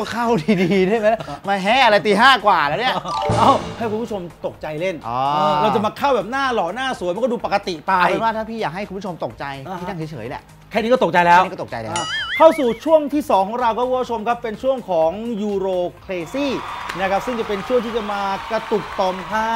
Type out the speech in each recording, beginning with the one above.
ก็เข้าดีๆได้ไหมมาแห่อะไรตีห้ากว่าแล้วเนี่ย เอาให้คุณผู้ชมตกใจเล่น อ๋อเออเราจะมาเข้าแบบหน้าหล่อหน้าสวยมันก็ดูปกติไปเอาเป็นว่าถ้าพี่อยากให้คุณผู้ชมตกใจอ่าฮะพี่นั่งเฉยๆแหละแค่นี้ก็ตกใจแล้วแค่นี้ก็ตกใจแล้วอ่าเข้าสู่ช่วงที่ 2 ของเราก็คุณผู้ชมครับเป็นช่วงของยูโรเครซี่ นะครับซึ่งจะเป็นช่วงที่จะมากระตุกต่อมฮา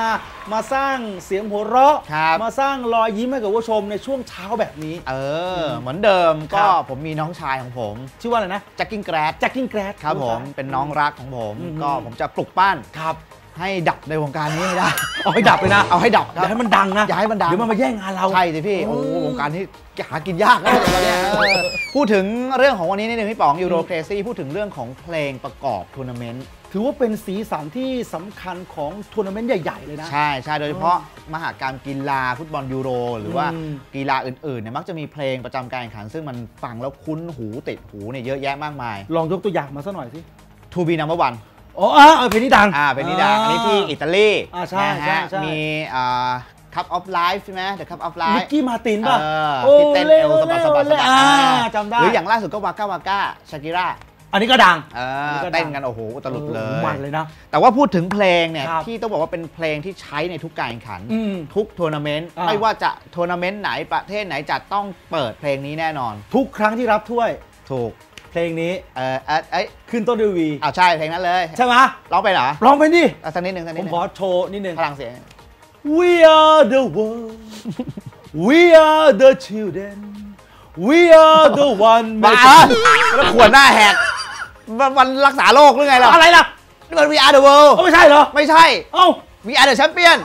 มาสร้างเสียงหัวเราะ ครับมาสร้างรอยยิ้มให้กับคุณผู้ชมในช่วงเช้าแบบนี้ เออ เหมือนเดิมครัก็บ ผมมีน้องชายของผมชื่อว่าอะไรนะแจ็คกิ้งแกรดแจ็คกิ้งแกรด ครับผมเป็นน้องรักของผม อืม ก็ผมจะปลุกปั้นครับให้ดับในวงการนี้ให้ได้ เอาให้ดับเลยนะเอาให้ดับอย่าให้มันดังนะอย่าให้มันดัง เดี๋ยวมันมาแย่งงานเรา ใช่สิพี่โอ้โอ้โหวงการที่หากินยากนะตอนเนี้ยเออพูดถึงเรื่องของวันนี้นิดนึงพี่ป๋องยูโรเครซี่พูดถึงเรื่องของเพลงประกอบทัวร์นาเมนต์ ถือว่าเป็นสีสันที่สำคัญของทัวร์นาเมนต์ใหญ่ ๆ เลยนะ ใช่ใช่โดยเฉพาะมหากรรมกีฬาฟุตบอลยูโร หรือว่าอืมกีฬาอื่นๆเนี่ยมักจะมีเพลงประจำการแข่งขัน ซึ่งมันฟังแล้วคุ้นหูติดหูเนี่ยเยอะแยะมากมายลองยกตัวอย่างมาสักหน่อยสิ To be number one อ๋ออะเออเพลงนี้ดัง อ่าเป็นนิดาอันนี้ที่อิตาลีอ่าใช่นะใช่ฮะใช่ มีอ่า Cup of Life ใช่ไหม The Cup of นิ Life กกี้มาตินป่ะเออโอ้ที่เต้นเล่เอวสะบัดสะบัดสะบัดอ่าอ่าจำได้ หรืออย่างล่าสุดก็วาก้าวาก้าชากิร่า อันนี้ก็ดังเออันนี้อก็ดังเต้นกันโอ้โหตลุดเลออยมันเลยนะ แต่ว่าพูดถึงเพลงเนี่ยครับที่ต้องบอกว่าเป็นเพลงที่ใช้ในทุกการแข่งขันอืมทุกทัวร์นาเมนต์อ่าไม่ว่าจะทัวร์นาเมนต์ไหนประเทศไหนจะต้องเปิดเพลงนี้แน่นอน ทุกครั้งที่รับถ้วยถูกเพลงนี้เออเอยเอ้ยขึ้นต้นด้วยวีอ้าวใช่เพลงนั้นเลย ใช่ไหมร้องไปเหรอร้องไปดิเอาสักนิดหนึ่งสักนิผดมหนึ่ของโชว์นิดนึงพลังเสียง We are the world We are the children We are the one บ้าแล้วขวดหน้าแหก วันวันรักษาโรคหรือไงล่ะอะไรล่ะนี่มัน We are the world เอ้าไม่ใช่เหรอ ไม่ใช่ เอ้า We are the champion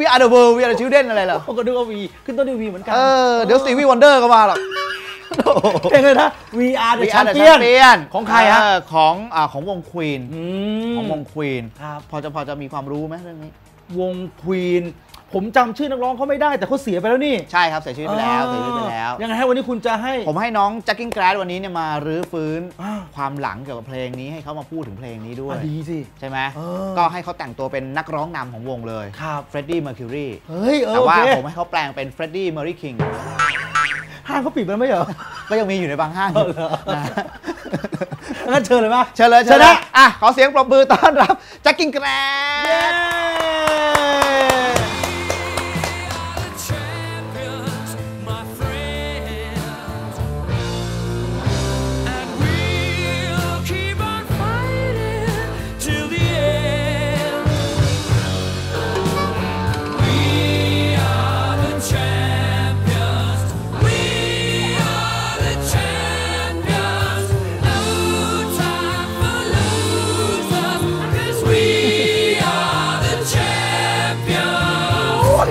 We are the world We are the children อะไรเหรอผมก็นึกว่าวีขึ้นต้นด้วยวีเหมือนกัน เออ เดี๋ยวสตีวีวันเดอร์ก็มาหรอกเพลงเลยนะ We are the We are the champion champion ของใครฮะเออของอ่าของวงควีนอืมของวงควีนครับพอจะพอจะมีความรู้ไหมเรื่องนี้ วงควีน ผมจำชื่อนักร้องเขาไม่ได้แต่เขาเสียไปแล้วนี่ใช่ครับเสียชีวิตไปแล้วเสียชีวิตไปแล้ว ยังไงให้วันนี้คุณจะให้ ผมให้น้องแจ็คกิ้งแกรดวันนี้เนี่ยมารื้อฟื้นอ่า ความหลังเกี่ยวกับเพลงนี้ให้เขามาพูดถึงเพลงนี้ด้วย อะดีสิ ใช่ไหมเออ ก็ให้เขาแต่งตัวเป็นนักร้องนำของวงเลยครับเฟรดดี้เมอร์คิวรีเฮ้ยเออแต่ว่าโอเคผมให้เขาแปลงเป็นเฟรดดี้เมอร์รี่คิงห้างเขาปิดไปแล้วไม่เหรอ ก็ยังมีอยู่ในบางห้างอยู่เออเหรอนะ งั้นเชิญเลยปะ เชิญเลยเชิญนะอะ ขอเสียงปรบมือต้อนรับแจ็คกิ้งแกรเย้ด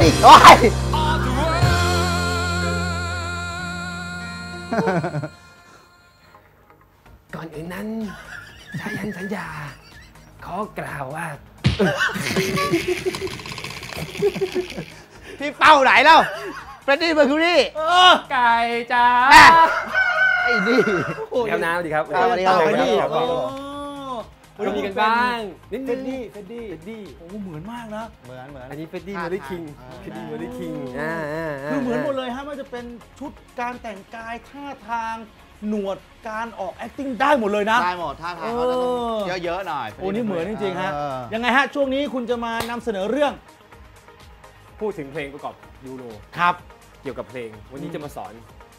อ้ยโอ้ย of the world. ก่อนอื่นนั้นชายันสัญญา ขอกล่าวว่า พี่เป้าไหนแล้วเฟรดดี้เมอร์คิวรีไก่จ้าแม่ไอ้นี่เดี๋ยวน้ำดีครับครับสวัสดีครับ เฟรดดี้ครับโอ้เรามีกันบ้างนิดเฟนึดงดี้เฟดดี้เฟดดี้โอ้เหมือนมากนะเหมือนเหมือน อันนี้เฟดดี้ท่าเมอร์รี่คิงทางเฟดดี้เออเมอร์รี่คิงอ่าอ่าาคือเหมือนหมดเลยฮะไม่ว่าจะเป็นชุดการแต่งกายท่าทางหนวดการออก acting ได้หมดเลยนะ ได้หมดท่าทางเขาจะต้องเออเยอะๆหน่อยโอ้นี่เหมือนจริงๆฮะ เออ ยังไงฮะ ช่วงนี้คุณจะมานำเสนอเรื่องพูดถึงเพลงประกอบยูโรครับ เกี่ยวกับเพลง วันนี้จะมาสอน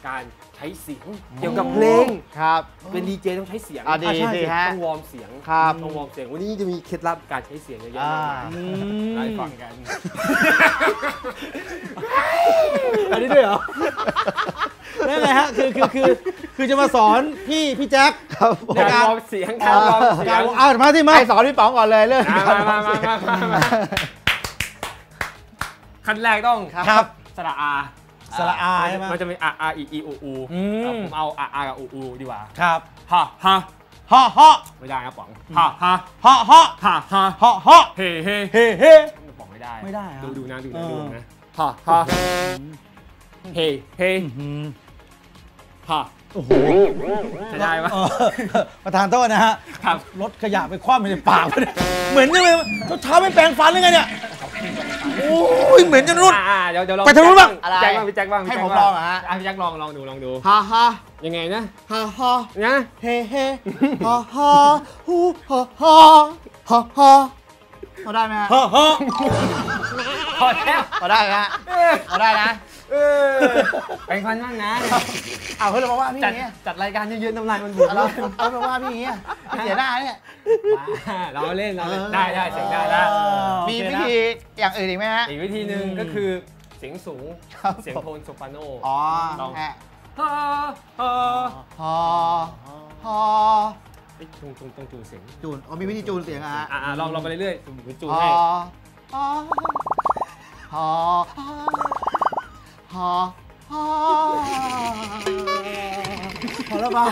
การใช้เสียงเกี่ยวกับเพลงครับ เป็นดีเจต้องใช้เสียงอะดีใช่สิฮะต้องวอร์มเสียงครับต้องวอร์มเสียงวันนี้จะมีเคล็ดลับการใช้เสียงเยอะๆอ่ามากมายได้ฟังกัน อันนี้ด้วยเหรอนั่นไงฮะคือคือคือคือจะมาสอนพี่พี่แจ็คครับผมในการการวอร์มเสียงการวอร์มเสียการงเอามาที่มาให้สอนพี่ป๋องก่อนเลยเรื่องมามามามามามาขั้นแรกต้องครับสระอา สระอาใช่ไหมมันจะมีอาอาอีอีอูอูอืมผมเอาอาอากับอูอูดีกว่าครับฮ่าฮ่าฮะฮะไม่ได้ครับป๋องฮ่าฮ่าฮะฮะฮ่าฮ่าฮะฮะเฮ้เฮ้เฮ้เฮ้ป๋องไม่ได้ไม่ได้อะดูดูนะดูเอนะอดูนะฮ่าฮ่าเฮ้เฮ้อืมฮ่าโอ้โหจะได้ปะเออประธานโทษนะฮะครับรถขยะไปคว้าไปในปากเลยเหมือนกันเลยเช้าๆไม่แปรงฟันหรือไงเนี่ย โอ้ยเหม็นจนรุ่น อ่าเดี๋ยวเดี๋ยวลองไปทางนู้นบ้าง อะไรพี่แจ็คบ้างพี่แจ็คบ้างให้พี่แจ็คผมบ้าลองเหรอฮะ อะพี่แจ็คลองลองดูลองดูฮ่าฮ่ายังไงนะฮ่าฮ่านะเฮ้เฮ้ฮ่าฮ่าฮูฮ่าฮ่าฮ่าฮ่าพอได้ไหมฮะเฮ้อเฮ้อพอแล้วพอได้ไหมฮะพอได้นะ เออแปรงฟันบ้างนะ เอาเฮ้ยเรามาว่าพี่อจัดย่างเงี้ยจัดรายการเยอะๆน้ำลายมันบุดเอาเราเอามาว่าพี่อย่างเงี้ยพี่เสียหน้าเนี่ยเราเล่นเราเล่นได้ได้เสียงได้ได้ มีโอเควินะธีอย่างอื่นอีกไหมฮะ อีกวิธีหนึ่งก็คือเสียงสูง ครับเสียงโทนโซปราโน อ๋อลอง ฮะฮ่าฮ่าฮอฮอเอ้ยตรงตรงตรงจูนเสียงจูนอ๋อมีวิธีจูนเสียงอะฮะ อ่าลองลองไปเรื่อยๆจูนจูนฮอให้ฮอฮอ ฮอฮอพอแล้วบ้าน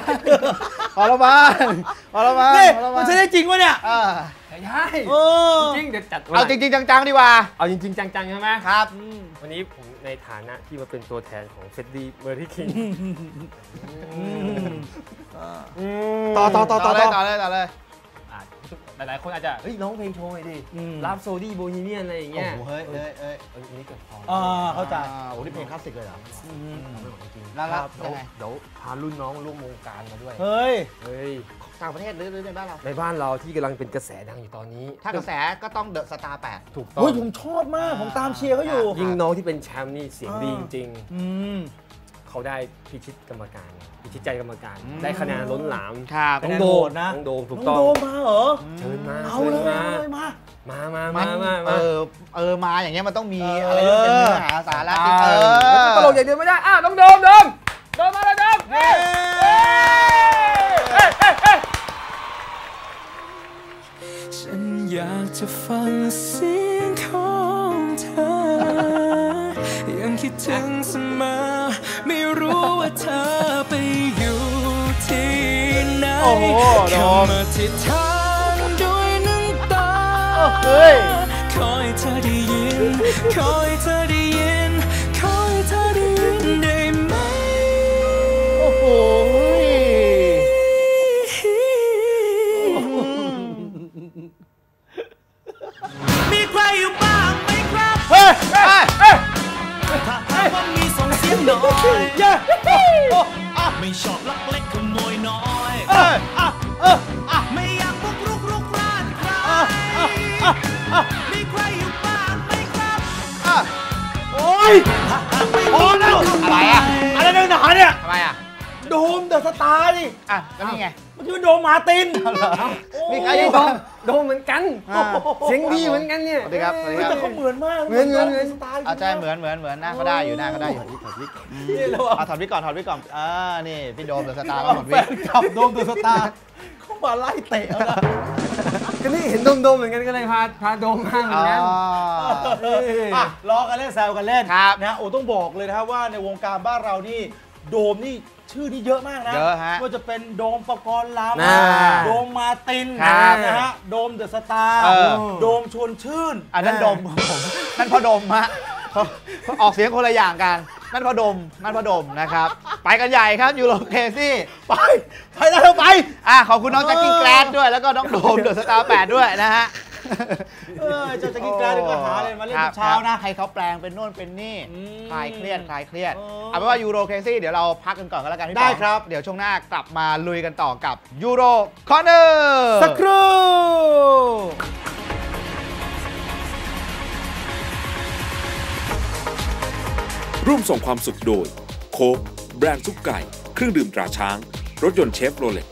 พอแล้วบ้านพอแล้วบ้านนี่พอแล้วมันใช้ได้จริงวะเนี่ยใช่จริงเดี๋ยวจัดเอาจริงๆจังๆดีกว่า เอาจริงๆจังๆใช่ไหมครับ วันนี้ผมในฐานะที่มาเป็นตัวแทนของเฟดดี้เมอร์รี่คิงต่อต่อต่อต่อเลยต่อเลยต่อเลย หลายๆ คนอาจจะเฮ้ยร้องเพลงโชว์หน่อยดิอืมรับโซดี้โบฮีเมียนอะไรอย่างโอ้เงี้ยโหเฮ้ยเฮ้ยเฮ้ยเอออันนี้เกิดพออ่าเข้าใจอ่าโอ้นี่เพลงคลาสสิกเลยเหรอไม่ไหวจริงแล้วแล้วเดี๋ยวยังไงเดี๋ยวพารุ่นน้องร่วมวงการมาด้วย เฮ้ยเฮ้ยต่างประเทศหรือหรือในบ้านเราในบ้านเราที่กำลังเป็นกระแสดังอยู่ตอนนี้ ถ้ากระแสก็ต้องเดอะสตาร์แปดถูกต้องเฮ้ยผมชอบมากผมตามเชียร์เขาอยู่ ยิ่งน้องที่เป็นแชมป์นี่เสียงดีจริงอืมๆเขาได้พิชิตกรรมการ พิชิตใจกรรมการ ได้คะแนนล้นหลามครับน้องโดมนะน้องโดมถูกน้องต้องโดมมาเหรอเชิญมาเอาเชิญเลยมาเอาเลยมามามามัมานมาเอมาอเออมาอย่างเงี้ยมันต้องมีเออออะไรที่เป็นเนื้อหาสาระจริงเออตลกอย่างเดียวไม่ได้อ้าวน้องโดมโดมโดมมาเลยโดมเฮ้ยเฮ้ยเฮ้ยเฮ้ยฉันอยากจะฟังเสียงของเธอ ยังคิดถึงเสมอ ไม่รู้ว่าเธอไปอยู่ที่ ไหนโอ้โหโดมเข้ามาที่ทางด้วยน้ำตาเฮ้ยขอให้เธอได้ยินขอให้เธอได้ยินขอให้เธอได้ยินได้ไหมโอ้โหมีใครอยู่บ้างไหมครับเฮ้ยเฮ้ยเฮ้ยถ้าหากว่ามีส่งเสียงหน่อยเย้โอ้โอ้อะไม่ชอบลักเล็ก พอแล้วอะไรอะอะไรเนื้อหนาเนี่ยทำไมอะโดมเดอะสตาร์ดิอะก็นี่ไงเมื่อกี้มันโดมมาร์ตินมีใครไอ้อยู่โดบ้างมโดมเหมือนกันอ่าเสียงดีเหมือนกันเนี่ยสวัสดีครับสวัสดีเฮ้ยครับแต่เขาเหมือนมากเหมือนเหมือนเหมือนสไตล์อาจารย์เหมือนเหมือนเหมือนหน้าเขาได้อยู่หน้าเขาได้อยู่นี่เราเอาถอดวิกก่อนถอดวิกก่อนอ่านี่พี่โดมเดอะสตาร์ก็ถอดแฟวิกนคลับโดมเดอะสตาร์เขามาไล่เตะแล้วนะ ก็นี่เห็นโดมโดมเหมือนกันก็เลยพาพาโดมมาเหมือนกัน อะล้อกันเล่นแซวกันเล่นครับ นะโอ้ต้องบอกเลยนะครับว่าในวงการบ้านเรานี่โดมนี่ชื่อนี่เยอะมากนะเยอะฮะว่าจะเป็นโดมปกรณ์ลอ่าำโดมมาร์ตินครับนะฮะโดมเดอะสตาร์เออ โดมชวนชื่น อันนั้นดมของผมนั่นพอดมฮะเขาเขาออกเสียงคนละอย่างกัน นั่นพอดมนั่นพอดมนะครับ ไปกันใหญ่ครับยูโรเคซี่ไปไปแล้วเราไปอะขอบคุณน้องแจ็คกี้แกรดด้วยแล้วก็น้องโดมเดอะสตาร์แปดด้วยนะฮะเออเจะจะกินกลายก็หาอะไรมาเล่นคทุบกเช้าคนะรับให้เขาแปลงเป็นโน่นเป็นนี่อืมคลายเครียดคลายเครียดเออเอาเป็นว่ายูโรเคซี่เดี๋ยวเราพักกันก่อนก็แล้วกันพี่ได้ป๋องครับ เดี๋ยวช่วงหน้ากลับมาลุยกันต่อกับยูโรคอนเนอร์สักครู่ ร่วมส่งความสุขโดย โค้กแบรนด์ซุปไก่ เครื่องดื่มตราช้าง รถยนต์เชฟโรเล็ต